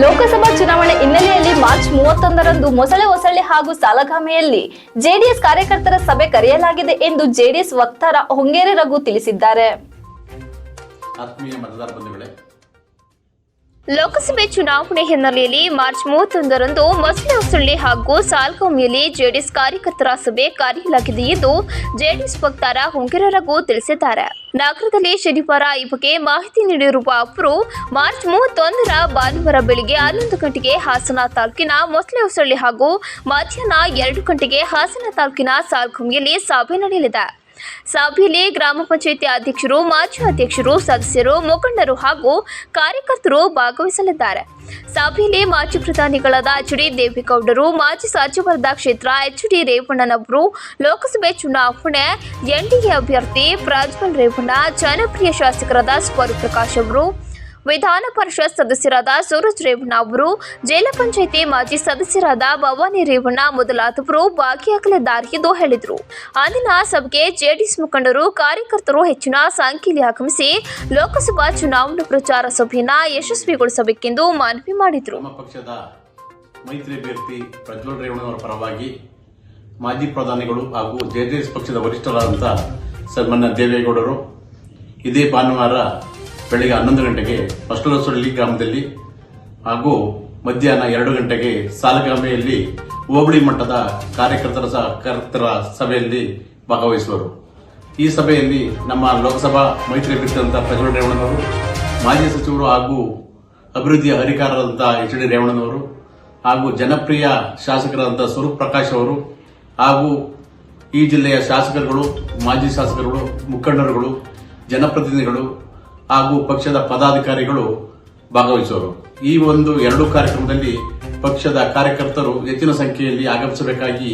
ಲೋಕಸಭಾ ಚುನಾವಣೆ ಹಿನ್ನೆಲೆಯಲ್ಲಿ ಮಾರ್ಚ್ ಮೂವತ್ತೊಂದರಂದು ಮೊಸಳೆ ಹೊಸಳ್ಳಿ ಹಾಗೂ ಸಾಲಗಾಮೆಯಲ್ಲಿ ಜೆಡಿಎಸ್ ಕಾರ್ಯಕರ್ತರ ಸಭೆ ಕರೆಯಲಾಗಿದೆ ಎಂದು ಜೆಡಿಎಸ್ ವಕ್ತಾರ ಹೊಂಗೇರಿ ರಘು ತಿಳಿಸಿದ್ದಾರೆ. ಆತ್ಮೀಯ ಮತದಾರ ಬಂಧುಗಳೇ ಲೋಕಸಭೆ ಚುನಾವಣೆ ಹಿನ್ನೆಲೆಯಲ್ಲಿ ಮಾರ್ಚ್ ಮೂವತ್ತೊಂದರಂದು ಮೊಸಳೆ ಹೊಸಳ್ಳಿ ಹಾಗೂ ಸಾಲ್ಗೌಮಿಯಲ್ಲಿ ಜೆಡಿಎಸ್ ಕಾರ್ಯಕರ್ತರ ಸಭೆ ಕರೆಯಲಾಗಿದೆ ಎಂದು ಜೆಡಿಎಸ್ ವಕ್ತಾರ ಹೊಂಗೆರ ತಿಳಿಸಿದ್ದಾರೆ. ನಗರದಲ್ಲಿ ಶನಿವಾರ ಈ ಬಗ್ಗೆ ಮಾಹಿತಿ ನೀಡಿರುವ ಅವರು, ಮಾರ್ಚ್ ಮೂವತ್ತೊಂದರ ಭಾನುವಾರ ಬೆಳಿಗ್ಗೆ ಹನ್ನೊಂದು ಗಂಟೆಗೆ ಹಾಸನ ತಾಲೂಕಿನ ಮೊಸಳೆ ಹೊಸಳ್ಳಿ ಹಾಗೂ ಮಧ್ಯಾಹ್ನ ಎರಡು ಗಂಟೆಗೆ ಹಾಸನ ತಾಲೂಕಿನ ಸಾಲ್ಗಾಮಿಯಲ್ಲಿ ಸಭೆ ನಡೆಯಲಿದೆ. ಸಭೆಯಲ್ಲಿ ಗ್ರಾಮ ಪಂಚಾಯಿತಿ ಅಧ್ಯಕ್ಷರು, ಮಾಜಿ ಅಧ್ಯಕ್ಷರು, ಸದಸ್ಯರು, ಮುಖಂಡರು ಹಾಗೂ ಕಾರ್ಯಕರ್ತರು ಭಾಗವಹಿಸಲಿದ್ದಾರೆ. ಸಭೆಯಲ್ಲಿ ಮಾಜಿ ಪ್ರಧಾನಿಗಳಾದ ಎಚ್ ಡಿ ದೇವೇಗೌಡರು, ಮಾಜಿ ಸಚಿವರಾದ ಕ್ಷೇತ್ರ ಎಚ್ ಡಿ ರೇವಣ್ಣನವರು, ಲೋಕಸಭೆ ಚುನಾವಣೆ ಎನ್ಡಿಎ ಅಭ್ಯರ್ಥಿ ಪ್ರಜ್ವಲ್ ರೇವಣ್ಣ, ಜನಪ್ರಿಯ ಶಾಸಕರಾದ ಸ್ವರೂಪ್ ಪ್ರಕಾಶ್ ಅವರು ವಿಧಾನ ಪರಿಷತ್ ಸದಸ್ಯರಾದ ಸೂರಜ್ ರೇವಣ್ಣ ಅವರು ಜಿಲ್ಲಾ ಪಂಚಾಯಿತಿ ಮಾಜಿ ಸದಸ್ಯರಾದ ಭವಾನಿ ರೇವಣ್ಣ, ಮೊದಲಾದವರು ಭಾಗಿಯಾಗಲಿದ್ದಾರೆ ಎಂದು ಹೇಳಿದರು. ಅಂದಿನ ಸಭೆಗೆ ಜೆಡಿಎಸ್ ಮುಖಂಡರು, ಕಾರ್ಯಕರ್ತರು ಹೆಚ್ಚಿನ ಸಂಖ್ಯೆಯಲ್ಲಿ ಆಗಮಿಸಿ ಲೋಕಸಭಾ ಚುನಾವಣಾ ಪ್ರಚಾರ ಸಭೆಯನ್ನು ಯಶಸ್ವಿಗೊಳಿಸಬೇಕೆಂದು ಮನವಿ ಮಾಡಿದರು. ಮೈತ್ರಿ ಅಭ್ಯರ್ಥಿ ಪ್ರಜ್ವಲ್ ರೇವಣ್ಣವರ ಪರವಾಗಿ ಮಾಜಿ ಪ್ರಧಾನಿಗಳು ಹಾಗೂ ಜೆಡಿಎಸ್ ಪಕ್ಷದ ವರಿಷ್ಠರಾದಂಥ ಸನ್ಮಾನ್ಯ ದೇವೇಗೌಡರು, ಇದೇ ಭಾನುವಾರ ಬೆಳಗ್ಗೆ ಹನ್ನೊಂದು ಗಂಟೆಗೆ ಹೊಸಲಸೊಳ್ಳಿ ಗ್ರಾಮದಲ್ಲಿ ಹಾಗೂ ಮಧ್ಯಾಹ್ನ ಎರಡು ಗಂಟೆಗೆ ಸಾಲಗಾಮೆಯಲ್ಲಿ ಹೋಬಳಿ ಮಟ್ಟದ ಕಾರ್ಯಕರ್ತರ ಸಹಕರ್ತರ ಕರ್ತರ ಸಭೆಯಲ್ಲಿ ಭಾಗವಹಿಸುವರು. ಈ ಸಭೆಯಲ್ಲಿ ನಮ್ಮ ಲೋಕಸಭಾ ಮೈತ್ರಿ ಅಭ್ಯರ್ಥಿಯಾದಂಥ ಪ್ರಜ್ವಲ್ ರೇವಣ್ಣನವರು, ಮಾಜಿ ಸಚಿವರು ಹಾಗೂ ಅಭಿವೃದ್ಧಿಯ ಹರಿಕಾರರಾದಂಥ ಎಚ್ ಡಿ ರೇವಣ್ಣನವರು ಹಾಗೂ ಜನಪ್ರಿಯ ಶಾಸಕರಾದಂಥ ಸ್ವರೂಪ್ ಪ್ರಕಾಶ್ ಅವರು ಹಾಗೂ ಈ ಜಿಲ್ಲೆಯ ಶಾಸಕರುಗಳು, ಮಾಜಿ ಶಾಸಕರುಗಳು, ಮುಖಂಡರುಗಳು, ಜನಪ್ರತಿನಿಧಿಗಳು ಹಾಗೂ ಪಕ್ಷದ ಪದಾಧಿಕಾರಿಗಳು ಭಾಗವಹಿಸುವರು. ಈ ಒಂದು ಎರಡು ಕಾರ್ಯಕ್ರಮದಲ್ಲಿ ಪಕ್ಷದ ಕಾರ್ಯಕರ್ತರು ಹೆಚ್ಚಿನ ಸಂಖ್ಯೆಯಲ್ಲಿ ಆಗಮಿಸಬೇಕಾಗಿ